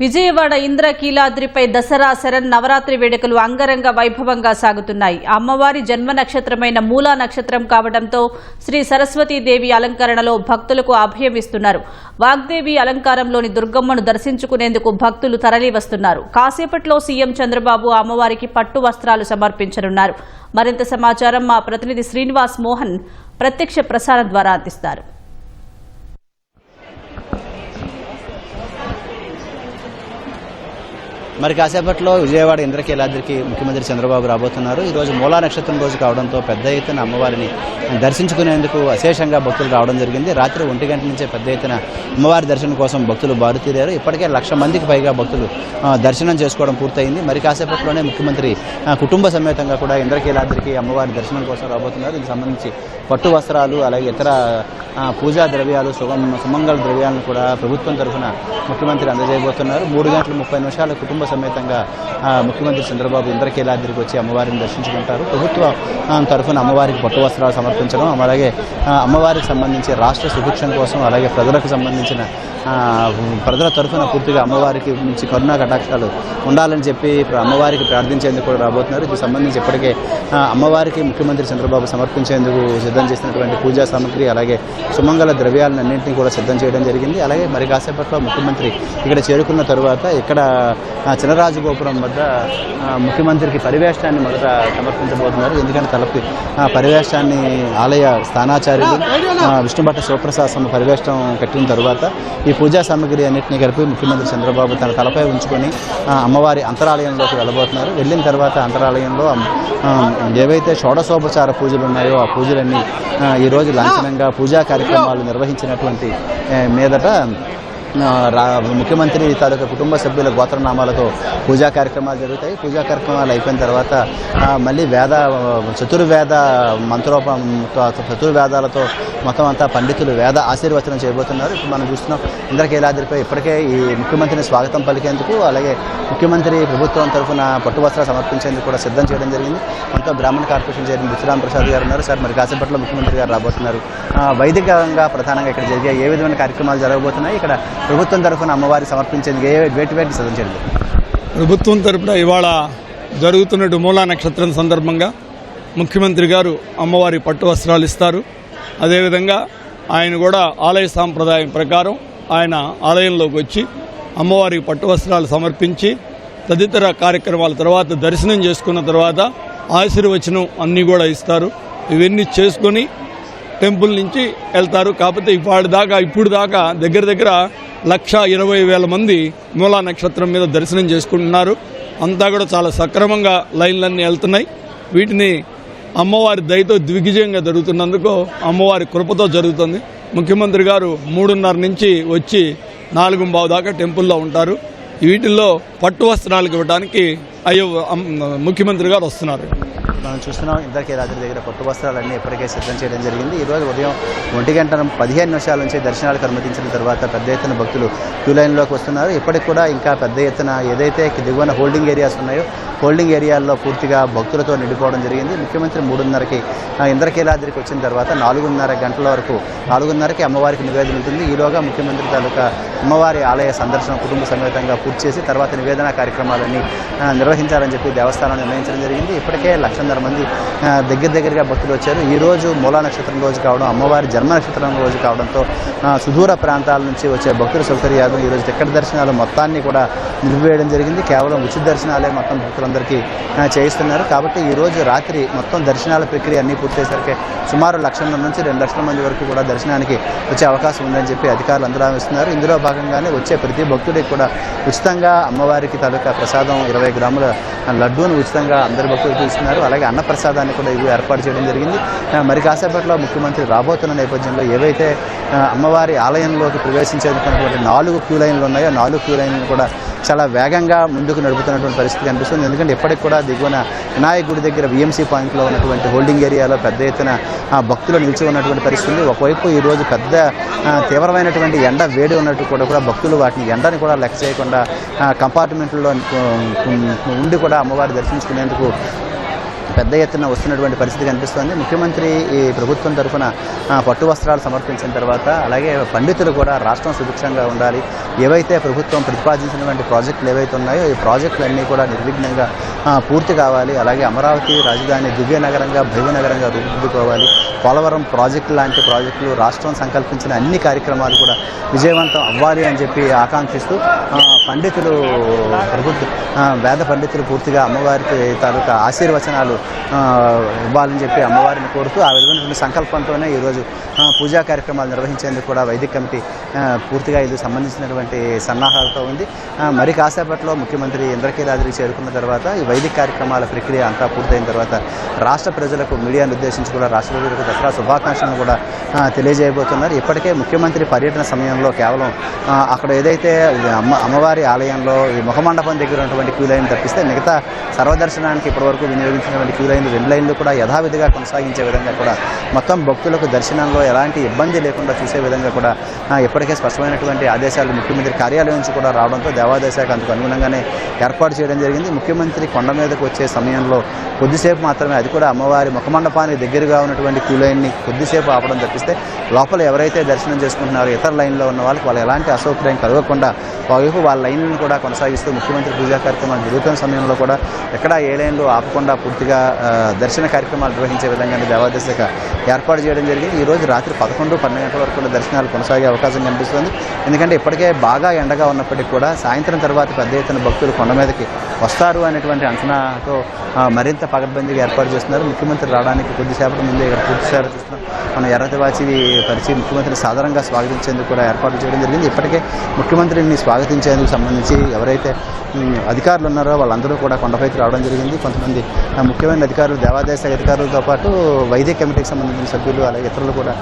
విజయవాడ ఇంద్రకీలాద్రిపై దసరా శరణ్ నవరాత్రి వేడుకలు అంగరంగ వైభవంగా సాగుతున్నాయి. అమ్మవారి జన్మ నక్షత్రమైన మూలా నక్షత్రం కావడంతో శ్రీ సరస్వతీదేవి అలంకరణలో భక్తులకు ఆభయమిస్తున్నారు వాగ్దేవి అలంకారంలోని దుర్గమ్మను దర్శించుకునేందుకు భక్తులు తరలి వస్తున్నారు కాసేపట్లో సీఎం చంద్రబాబు అమ్మవారికి పట్టు వస్త్రాలు సమర్పించనున్నారు. మరింత సమాచారం మా ప్రతినిధి శ్రీనివాస్ మోహన్ ప్రత్యక్ష ప్రసారం ద్వారా అందిస్తారు. మరి కాసేపట్లో విజయవాడ ఇంద్రకీలాద్రికి ముఖ్యమంత్రి చంద్రబాబు రాబోతున్నారు. ఈ రోజు మూలా నక్షత్రం రోజు కావడంతో పెద్ద ఎత్తున అమ్మవారిని దర్శించుకునేందుకు అశేషంగా భక్తులు రావడం జరిగింది. రాత్రి ఒంటి గంట నుంచే పెద్ద ఎత్తున అమ్మవారి దర్శనం కోసం భక్తులు బారుతీరారు. ఇప్పటికే లక్ష మందికి పైగా భక్తులు దర్శనం చేసుకోవడం పూర్తయింది. మరి కాసేపట్లోనే ముఖ్యమంత్రి కుటుంబ సమేతంగా కూడా ఇంద్రకీలాద్రికి అమ్మవారి దర్శనం కోసం రాబోతున్నారు. దీనికి సంబంధించి పట్టు వస్త్రాలు అలాగే ఇతర పూజా ద్రవ్యాలు సుగం సుమంగళ ద్రవ్యాలను కూడా ప్రభుత్వం తరఫున ముఖ్యమంత్రి అందజేయబోతున్నారు. మూడు గంటల ముప్పై నిమిషాల కుటుంబ సమేతంగా ముఖ్యమంత్రి చంద్రబాబు ఇంద్రకీలాద్రికి వచ్చి అమ్మవారిని దర్శించుకుంటారు. ప్రభుత్వం తరఫున అమ్మవారికి పట్టు వస్త్రాలు సమర్పించడం అలాగే అమ్మవారికి సంబంధించి రాష్ట్ర సుభిక్షం కోసం అలాగే ప్రజలకు సంబంధించిన ప్రజల తరఫున పూర్తిగా అమ్మవారికి నుంచి కరుణా కటాక్షాలు ఉండాలని చెప్పి అమ్మవారికి ప్రార్థించేందుకు కూడా రాబోతున్నారు. దీనికి సంబంధించి ఇప్పటికే అమ్మవారికి ముఖ్యమంత్రి చంద్రబాబు సమర్పించేందుకు సిద్ధం చేసినటువంటి పూజా సామగ్రి అలాగే సుమంగళ ద్రవ్యాలన్నింటినీ కూడా సిద్ధం చేయడం జరిగింది. అలాగే మరి కాసేపట్లో ముఖ్యమంత్రి ఇక్కడ చేరుకున్న తరువాత ఇక్కడ చినరాజగోపురం వద్ద ముఖ్యమంత్రికి పరివేష్టాన్ని మొదట సమర్పించబోతున్నారు. ఎందుకంటే తలపి ఆ పరివేష్టాన్ని ఆలయ స్థానాచార్యులు విష్ణుభట్ట శివప్రసాద్ స్వామి పరివేష్టం కట్టిన తరువాత ఈ పూజా సామగ్రి అన్నింటినీ కలిపి ముఖ్యమంత్రి చంద్రబాబు తన తలపై ఉంచుకొని అమ్మవారి అంతరాలయంలోకి వెళ్ళబోతున్నారు. వెళ్ళిన తర్వాత అంతరాలయంలో ఏవైతే షోడశోపచార పూజలు ఉన్నాయో ఆ పూజలన్నీ ఈరోజు లాంఛనంగా పూజా కార్యక్రమాలు నిర్వహించినటువంటి మీదట ముఖ్యమంత్రి తాలూకా కుటుంబ సభ్యుల గోత్రనామాలతో పూజా కార్యక్రమాలు జరుగుతాయి. పూజా కార్యక్రమాలు అయిపోయిన తర్వాత మళ్ళీ వేద చతుర్వేద మంత్రోపం చతుర్వేదాలతో మొత్తం అంతా పండితులు వేద ఆశీర్వచనం చేయబోతున్నారు. ఇప్పుడు మనం చూస్తున్నాం ఇంద్రకీలాద్రిపై ఇప్పటికే ఈ ముఖ్యమంత్రిని స్వాగతం పలికేందుకు అలాగే ముఖ్యమంత్రి ప్రభుత్వం తరఫున పట్టువస్త్రాలు సమర్పించేందుకు కూడా సిద్ధం చేయడం జరిగింది. మనతో బ్రాహ్మణ కార్పొరేషన్ చైర్మన్ బుచ్చిరామ్ ప్రసాద్ గారు ఉన్నారు. సార్ మరి కాసేపట్లో ముఖ్యమంత్రి గారు రాబోతున్నారు. వైదికంగా ప్రధానంగా ఇక్కడ జరిగే ఏ విధమైన కార్యక్రమాలు జరగబోతున్నాయి? ఇక్కడ ప్రభుత్వం తరఫున అమ్మవారికి సమర్పించేందుకు ఏ వేటి వేటి ప్రభుత్వం తరపున ఇవాళ జరుగుతున్నట్టు మూలా నక్షత్రం సందర్భంగా ముఖ్యమంత్రి గారు అమ్మవారి పట్టు వస్త్రాలు ఇస్తారు. అదేవిధంగా ఆయన కూడా ఆలయ సాంప్రదాయం ప్రకారం ఆయన ఆలయంలోకి వచ్చి అమ్మవారికి పట్టు వస్త్రాలు సమర్పించి తదితర కార్యక్రమాల తర్వాత దర్శనం చేసుకున్న తర్వాత ఆశీర్వచనం అన్నీ కూడా ఇస్తారు. ఇవన్నీ చేసుకొని టెంపుల్ నుంచి వెళ్తారు. కాకపోతే ఇవాళ దాకా ఇప్పుడు దాకా దగ్గర దగ్గర లక్ష ఇరవై వేల మంది మూలా నక్షత్రం మీద దర్శనం చేసుకుంటున్నారు. అంతా కూడా చాలా సక్రమంగా లైన్లన్నీ వెళ్తున్నాయి. వీటిని అమ్మవారి దయతో దిగ్విజయంగా జరుగుతున్నందుకు అమ్మవారి కృపతో జరుగుతుంది. ముఖ్యమంత్రి గారు మూడున్నర నుంచి వచ్చి నాలుగు బావు దాకా టెంపుల్లో ఉంటారు. వీటిల్లో పట్టు వస్త్రాలకు ఇవ్వడానికి అయ్యో ముఖ్యమంత్రి గారు వస్తున్నారు. మనం చూస్తున్నాం ఇద్దరికి రాత్రి దగ్గర కొత్త వస్త్రాలన్నీ ఇప్పటికే సిద్ధం చేయడం జరిగింది. ఈ రోజు ఉదయం ఒంటి గంట పదిహేను నిమిషాల నుంచి దర్శనాలకు అనుమతించిన తర్వాత పెద్ద ఎత్తున భక్తులు క్యూ లైన్లోకి వస్తున్నారు. ఇప్పటికి కూడా ఇంకా పెద్ద ఎత్తున ఏదైతే దిగువన హోల్డింగ్ ఏరియాస్ ఉన్నాయో హోల్డింగ్ ఏరియాల్లో పూర్తిగా భక్తులతో నిండిపోవడం జరిగింది. ముఖ్యమంత్రి మూడున్నరకి ఇంద్రకీలాద్రికి వచ్చిన తర్వాత నాలుగున్నర గంటల వరకు నాలుగున్నరకి అమ్మవారికి నివేదన ఉంటుంది. ఈలోగా ముఖ్యమంత్రి తాలూకా అమ్మవారి ఆలయ సందర్శన కుటుంబ సమేతంగా పూర్తి చేసి తర్వాత నివేదన కార్యక్రమాలన్నీ నిర్వహించాలని చెప్పి దేవస్థానం నిర్ణయించడం జరిగింది. ఇప్పటికే వందల మంది దగ్గర దగ్గరగా భక్తులు వచ్చారు. ఈ రోజు మూలా నక్షత్రం రోజు కావడం అమ్మవారి జన్మ నక్షత్రం రోజు కావడంతో సుదూర ప్రాంతాల నుంచి వచ్చే భక్తుల సౌకర్యాలు ఈరోజు టికెట్ దర్శనాలు మొత్తాన్ని కూడా నిలిపివేయడం జరిగింది. కేవలం ఉచిత దర్శనాలే మొత్తం భక్తులందరికీ చేయిస్తున్నారు. కాబట్టి ఈ రోజు రాత్రి మొత్తం దర్శనాల ప్రక్రియ అన్నీ పూర్తయ్యేసరికి సుమారు లక్షల నుంచి రెండు లక్షల మంది వరకు కూడా దర్శనానికి వచ్చే అవకాశం ఉందని చెప్పి అధికారులు అందరూ ఇస్తున్నారు ఇందులో భాగంగానే వచ్చే ప్రతి భక్తుడికి కూడా ఉచితంగా అమ్మవారికి తాలూకా ప్రసాదం ఇరవై గ్రాముల లడ్డూను ఉచితంగా అందరి భక్తులకు ఇస్తున్నారు అలాగే అన్న ప్రసాదాన్ని కూడా ఇవి ఏర్పాటు చేయడం జరిగింది. మరి కాసేపట్లో ముఖ్యమంత్రి రాబోతున్న నేపథ్యంలో ఏవైతే అమ్మవారి ఆలయంలోకి ప్రవేశించేటువంటి నాలుగు క్యూ లైన్లు ఉన్నాయో నాలుగు క్యూ లైన్లు కూడా చాలా వేగంగా ముందుకు నడుపుతున్నటువంటి పరిస్థితి కనిపిస్తుంది. ఎందుకంటే ఇప్పటికి కూడా దిగువన వినాయక గుడి దగ్గర విఎంసీ పాయింట్లో ఉన్నటువంటి హోల్డింగ్ ఏరియాలో పెద్ద ఎత్తున భక్తులు నిలిచి ఉన్నటువంటి పరిస్థితి ఒకవైపు ఈరోజు పెద్ద తీవ్రమైనటువంటి ఎండ వేడి ఉన్నట్టు కూడా కూడా భక్తులు వాటిని ఎండని కూడా లెక్క చేయకుండా కంపార్ట్మెంట్లో ఉండి కూడా అమ్మవారి దర్శించుకునేందుకు పెద్ద ఎత్తున వస్తున్నటువంటి పరిస్థితి కనిపిస్తోంది. ముఖ్యమంత్రి ఈ ప్రభుత్వం తరఫున పట్టు వస్త్రాలు సమర్పించిన తర్వాత అలాగే పండితులు కూడా రాష్ట్రం సుభిక్షంగా ఉండాలి. ఏవైతే ప్రభుత్వం ప్రతిపాదించినటువంటి ప్రాజెక్టులు ఏవైతే ఉన్నాయో ఈ ప్రాజెక్టులన్నీ కూడా నిర్విఘ్నంగా పూర్తి కావాలి. అలాగే అమరావతి రాజధాని దివ్య నగరంగా భవ్య నగరంగా రూపుదిద్దుకోవాలి. పోలవరం ప్రాజెక్టు లాంటి ప్రాజెక్టులు రాష్ట్రం సంకల్పించిన అన్ని కార్యక్రమాలు కూడా విజయవంతం అవ్వాలి అని చెప్పి ఆకాంక్షిస్తూ పండితులు ప్రభుత్వ వేద పండితులు పూర్తిగా అమ్మవారికి తాలూకా ఆశీర్వచనాలు ఇవ్వాలని చెప్పి అమ్మవారిని కోరుతూ ఆ విధమైనటువంటి సంకల్పంతోనే ఈరోజు పూజా కార్యక్రమాలు నిర్వహించేందుకు కూడా వైదిక కమిటీ పూర్తిగా ఇది సంబంధించినటువంటి సన్నాహాలతో ఉంది. మరి కాసేపట్లో ముఖ్యమంత్రి ఇంద్రకీలాద్రికి చేరుకున్న తర్వాత ఈ వైదిక కార్యక్రమాల ప్రక్రియ అంతా పూర్తయిన తర్వాత రాష్ట్ర ప్రజలకు మీడియాను ఉద్దేశించి కూడా రాష్ట్ర ప్రజలకు దసరా శుభాకాంక్షలను కూడా తెలియజేయబోతున్నారు. ఇప్పటికే ముఖ్యమంత్రి పర్యటన సమయంలో కేవలం అక్కడ ఏదైతే అమ్మ అమ్మవారి ఆలయంలో ఈ ముఖమండపం దగ్గర ఉన్నటువంటి క్యూ లైన్ తప్పిస్తే మిగతా సర్వదర్శనానికి ఇప్పటివరకు వినియోగించినటువంటి క్యూ లైన్లు రెండు లైన్లు కూడా యథావిధిగా కొనసాగించే విధంగా కూడా మొత్తం భక్తులకు దర్శనంలో ఎలాంటి ఇబ్బంది లేకుండా చూసే విధంగా కూడా ఇప్పటికే స్పష్టమైనటువంటి ఆదేశాలు ముఖ్యమంత్రి కార్యాలయం నుంచి కూడా రావడంతో దేవాదాయ శాఖ అందుకు అనుగుణంగానే ఏర్పాటు చేయడం జరిగింది. ముఖ్యమంత్రి కొండ మీదకు వచ్చే సమయంలో కొద్దిసేపు మాత్రమే అది కూడా అమ్మవారి ముఖమండపానికి దగ్గరగా ఉన్నటువంటి క్యూ లైన్ని కొద్దిసేపు ఆపడం తప్పిస్తే లోపల ఎవరైతే దర్శనం చేసుకుంటున్నారో ఇతర లైన్లో ఉన్న వాళ్ళకి వాళ్ళు ఎలాంటి అసౌకర్యం కలగకుండా ఒకవైపు వాళ్ళ లైన్లను కూడా కొనసాగిస్తూ ముఖ్యమంత్రి పూజా కార్యక్రమాలు జరుగుతున్న సమయంలో కూడా ఎక్కడా ఏ లైన్లు ఆపకుండా పూర్తిగా దర్శన కార్యక్రమాలు నిర్వహించే విధంగా దేవాదాయ శాఖ ఏర్పాటు చేయడం జరిగింది. ఈ రోజు రాత్రి పదకొండు పన్నెండు గంటల వరకు కూడా దర్శనాలు కొనసాగే అవకాశం కనిపిస్తుంది. ఎందుకంటే ఇప్పటికే బాగా ఎండగా ఉన్నప్పటికీ కూడా సాయంత్రం తర్వాత పెద్ద ఎత్తున భక్తులు కొండ మీదకి వస్తారు అనేటువంటి అంచనాతో మరింత పగడ్బందీగా ఏర్పాటు చేస్తున్నారు. ముఖ్యమంత్రి రావడానికి కొద్దిసేపటి ముందే ఇక్కడ పూర్తిసారి చూస్తున్నాం మన ఎర్రతివాచి పరిచి ముఖ్యమంత్రిని సాధారణంగా స్వాగతించేందుకు కూడా ఏర్పాటు చేయడం జరిగింది. ఇప్పటికే ముఖ్యమంత్రిని స్వాగతించేందుకు సంబంధించి ఎవరైతే అధికారులు ఉన్నారో వాళ్ళందరూ కూడా కొండపైకి రావడం జరిగింది. కొంతమంది ముఖ్యమైన అధికారులు దేవాదాయ శాఖ అధికారులతో పాటు వైద్య కమిటీకి సంబంధించిన సభ్యులు అలాగే ఇతరులు కూడా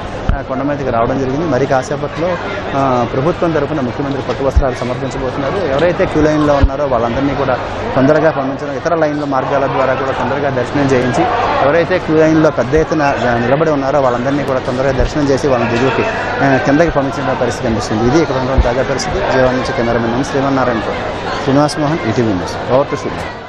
కొండ మీదకి రావడం జరిగింది. మరి కాసేపట్లో ప్రభుత్వం తరపున ముఖ్యమంత్రి పట్టు వస్త్రాలు సమర్పించబోతున్నారు. ఎవరైతే క్యూ లైన్లో ఉన్నారో వాళ్ళందరినీ కూడా తొందరగా పంపించడం ఇతర లైన్ల మార్గాల ద్వారా కూడా తొందరగా దర్శనం చేయించి ఎవరైతే క్యూ లైన్లో పెద్ద ఎత్తున నిలబడి ఉన్నారో వాళ్ళందరినీ కూడా తొందరగా దర్శనం చేసి వాళ్ళని దిగువకి కిందకి పంపించిన పరిస్థితి కనిపిస్తుంది. ఇది ఇక్కడ ఉన్నటువంటి తాజా పరిస్థితి. జీవన్ నుంచి cameraman M శ్రీమన్నారాయణతో Srinivas Mohan ETV news. Over to studio